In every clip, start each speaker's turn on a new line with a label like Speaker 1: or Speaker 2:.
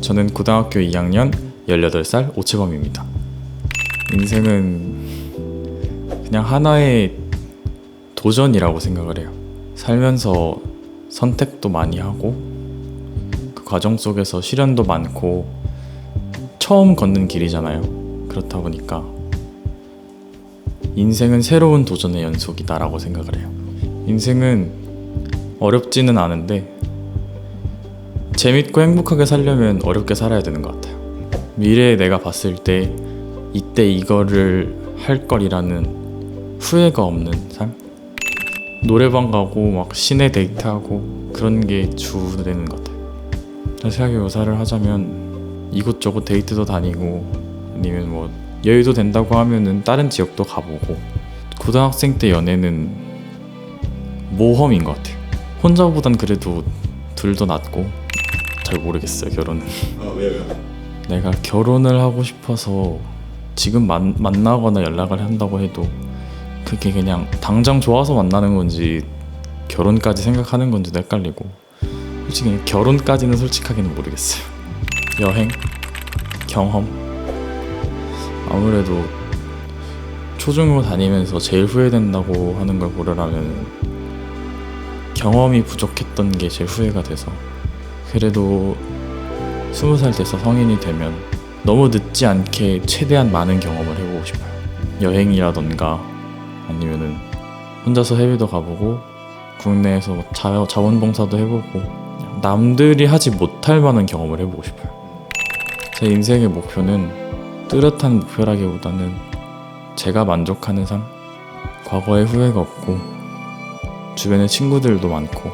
Speaker 1: 저는 고등학교 2학년 18살 오채범입니다. 인생은 그냥 하나의 도전이라고 생각을 해요. 살면서 선택도 많이 하고 그 과정 속에서 시련도 많고 처음 걷는 길이잖아요. 그렇다 보니까 인생은 새로운 도전의 연속이다라고 생각을 해요. 인생은 어렵지는 않은데 재밌고 행복하게 살려면 어렵게 살아야 되는 것 같아요. 미래에 내가 봤을 때 이때 이거를 할 걸이라는 후회가 없는 삶? 노래방 가고 막 시내 데이트하고 그런 게 주되는 것 같아요. 자세하게 묘사를 하자면 이곳저곳 데이트도 다니고 아니면 뭐 여유도 된다고 하면은 다른 지역도 가보고 고등학생 때 연애는 모험인 것 같아요. 혼자보단 그래도 둘도 낫고 잘 모르겠어요 결혼은.
Speaker 2: 아 왜요?
Speaker 1: 내가 결혼을 하고 싶어서 지금 만, 만나거나 연락을 한다고 해도 그게 그냥 당장 좋아서 만나는 건지 결혼까지 생각하는 건지도 헷갈리고 솔직히 결혼까지는 솔직하게는 모르겠어요. 여행, 경험 아무래도 초중고 다니면서 제일 후회된다고 하는 걸 고려하면 경험이 부족했던 게 제일 후회가 돼서 그래도 스무 살 돼서 성인이 되면 너무 늦지 않게 최대한 많은 경험을 해보고 싶어요. 여행이라던가 아니면은 혼자서 해외도 가보고 국내에서 뭐 자, 자원봉사도 해보고 남들이 하지 못할 만한 경험을 해보고 싶어요. 제 인생의 목표는 뚜렷한 목표라기보다는 제가 만족하는 삶, 과거에 후회가 없고 주변에 친구들도 많고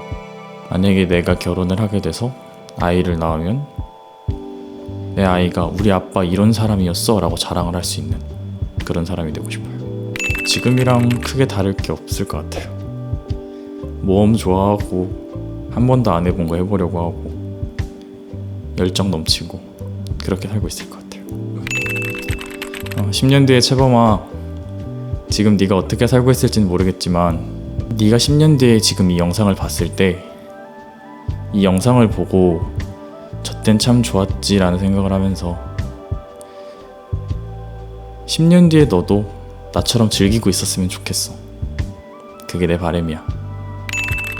Speaker 1: 만약에 내가 결혼을 하게 돼서 아이를 낳으면 내 아이가 우리 아빠 이런 사람이었어 라고 자랑을 할 수 있는 그런 사람이 되고 싶어요. 지금이랑 크게 다를 게 없을 것 같아요. 모험 좋아하고 한 번도 안 해본 거 해보려고 하고 열정 넘치고 그렇게 살고 있을 것 같아요. 어, 10년 뒤에 채범아 지금 네가 어떻게 살고 있을지는 모르겠지만 네가 10년 뒤에 지금 이 영상을 봤을 때 이 영상을 보고 저땐 참 좋았지라는 생각을 하면서 10년 뒤에 너도 나처럼 즐기고 있었으면 좋겠어. 그게 내 바람이야.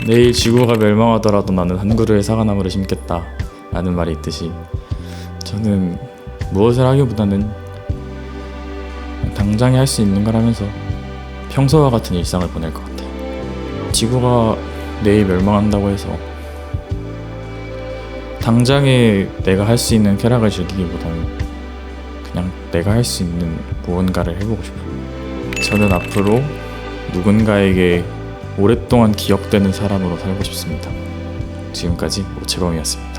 Speaker 1: 내일 지구가 멸망하더라도 나는 한 그루의 사과나무를 심겠다. 라는 말이 있듯이 저는 무엇을 하기보다는 당장에 할 수 있는 걸 하면서 평소와 같은 일상을 보낼 것 같아요. 지구가 내일 멸망한다고 해서 당장에 내가 할 수 있는 쾌락을 즐기기보다는 그냥 내가 할 수 있는 무언가를 해보고 싶어요. 저는 앞으로 누군가에게 오랫동안 기억되는 사람으로 살고 싶습니다. 지금까지 오채범이었습니다.